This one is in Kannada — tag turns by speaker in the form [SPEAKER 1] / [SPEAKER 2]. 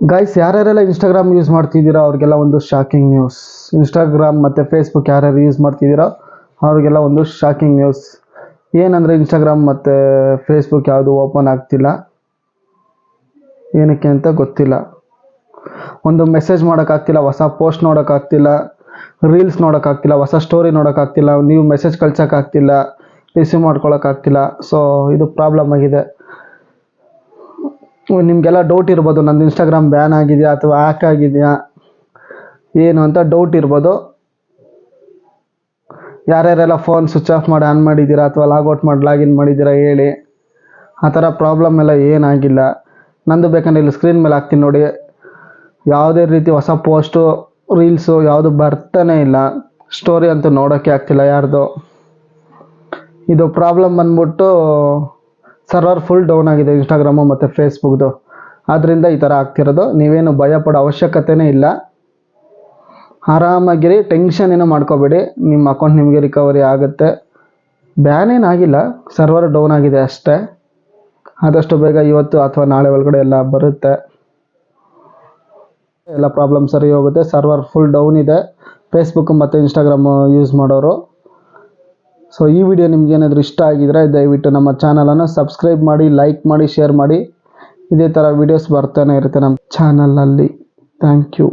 [SPEAKER 1] ಗೈಸ್ ಯಾರ್ಯಾರೆಲ್ಲ ಇನ್ಸ್ಟಾಗ್ರಾಮ್ ಯೂಸ್ ಮಾಡ್ತಿದ್ದೀರಾ, ಅವ್ರಿಗೆಲ್ಲ ಒಂದು ಶಾಕಿಂಗ್ ನ್ಯೂಸ್ ಇನ್ಸ್ಟಾಗ್ರಾಮ್ ಮತ್ತು ಫೇಸ್ಬುಕ್ ಯಾರ್ಯಾರು ಯೂಸ್ ಮಾಡ್ತಿದ್ದೀರಾ, ಅವ್ರಿಗೆಲ್ಲ ಒಂದು ಶಾಕಿಂಗ್ ನ್ಯೂಸ್ ಏನಂದರೆ ಇನ್ಸ್ಟಾಗ್ರಾಮ್ ಮತ್ತು ಫೇಸ್ಬುಕ್ ಯಾವುದು ಓಪನ್ ಆಗ್ತಿಲ್ಲ. ಏನಕ್ಕೆ ಅಂತ ಗೊತ್ತಿಲ್ಲ. ಒಂದು ಮೆಸೇಜ್ ಮಾಡೋಕ್ಕಾಗ್ತಿಲ್ಲ ಹೊಸ ಪೋಸ್ಟ್ ನೋಡೋಕ್ಕಾಗ್ತಿಲ್ಲ ರೀಲ್ಸ್ ನೋಡೋಕ್ಕಾಗ್ತಿಲ್ಲ ಹೊಸ ಸ್ಟೋರಿ ನೋಡೋಕ್ಕಾಗ್ತಿಲ್ಲ ನೀವು ಮೆಸೇಜ್ ಕಳ್ಸೋಕ್ಕಾಗ್ತಿಲ್ಲ ರಿಸೀವ್ ಮಾಡ್ಕೊಳಕ್ಕಾಗ್ತಿಲ್ಲ ಸೊ ಇದು ಪ್ರಾಬ್ಲಮ್ ಆಗಿದೆ. ನಿಮಗೆಲ್ಲ ಡೌಟ್ ಇರ್ಬೋದು, ನಂದು ಇನ್ಸ್ಟಾಗ್ರಾಮ್ ಬ್ಯಾನ್ ಆಗಿದೆಯಾ ಅಥವಾ ಹ್ಯಾಕ್ ಆಗಿದೆಯಾ? ಏನು ಅಂತ ಡೌಟ್ ಇರ್ಬೋದು. ಯಾರ್ಯಾರೆಲ್ಲ ಫೋನ್ ಸ್ವಿಚ್ ಆಫ್ ಮಾಡಿ ಆನ್ ಮಾಡಿದ್ದೀರಾ ಅಥವಾ ಲಾಗೌಟ್ ಮಾಡಿ ಲಾಗಿನ್ ಮಾಡಿದ್ದೀರಾ ಹೇಳಿ. ಆ ಥರ ಪ್ರಾಬ್ಲಮ್ ಎಲ್ಲ ಏನಾಗಿಲ್ಲ. ನಂದು ಬೇಕಂದ್ರೆ ಇಲ್ಲಿ ಸ್ಕ್ರೀನ್ ಮೇಲೆ ಹಾಕ್ತೀನಿ ನೋಡಿ. ಯಾವುದೇ ರೀತಿ ಹೊಸ ಪೋಸ್ಟು ರೀಲ್ಸು ಯಾವುದು ಬರ್ತಾನೆ ಇಲ್ಲ. ಸ್ಟೋರಿ ಅಂತೂ ನೋಡೋಕ್ಕೆ ಆಗ್ತಿಲ್ಲ ಯಾರ್ದು. ಇದು ಪ್ರಾಬ್ಲಮ್ ಬಂದ್ಬಿಟ್ಟು ಸರ್ವರ್ ಫುಲ್ ಡೌನ್ ಆಗಿದೆ ಇನ್ಸ್ಟಾಗ್ರಾಮು ಮತ್ತು ಫೇಸ್ಬುಕ್ದು ಆದ್ದರಿಂದ ಈ ಥರ ಆಗ್ತಿರೋದು. ನೀವೇನು ಭಯ ಪಡೋ ಅವಶ್ಯಕತೆನೇ ಇಲ್ಲ. ಆರಾಮಾಗಿರಿ ಟೆನ್ಷನ್ ಏನೂ ಮಾಡ್ಕೋಬೇಡಿ. ನಿಮ್ಮ ಅಕೌಂಟ್ ನಿಮಗೆ ರಿಕವರಿ ಆಗುತ್ತೆ. ಬ್ಯಾನ್ ಏನಾಗಿಲ್ಲ ಸರ್ವರ್ ಡೌನ್ ಆಗಿದೆ ಅಷ್ಟೇ. ಆದಷ್ಟು ಬೇಗ ಇವತ್ತು ಅಥವಾ ನಾಳೆ ಒಳಗಡೆ ಎಲ್ಲ ಬರುತ್ತೆ. ಎಲ್ಲ ಪ್ರಾಬ್ಲಮ್ ಸರಿ ಹೋಗುತ್ತೆ. ಸರ್ವರ್ ಫುಲ್ ಡೌನ್ ಇದೆ. ಫೇಸ್ಬುಕ್ ಮತ್ತು ಇನ್ಸ್ಟಾಗ್ರಾಮು ಯೂಸ್ ಮಾಡೋರು. ಸೊ ಈ ವಿಡಿಯೋ ನಿಮ್ಗೆ ಏನಾದರೂ ಇಷ್ಟ ಆಗಿದ್ರೆ ದಯವಿಟ್ಟು ನಮ್ಮ ಚಾನಲನ್ನು ಸಬ್ಸ್ಕ್ರೈಬ್ ಮಾಡಿ ಲೈಕ್ ಮಾಡಿ ಶೇರ್ ಮಾಡಿ. ಇದೇ ಥರ ವೀಡಿಯೋಸ್ ಬರ್ತಾನೆ ಇರುತ್ತೆ ನಮ್ಮ ಚಾನಲಲ್ಲಿ ಥ್ಯಾಂಕ್ ಯು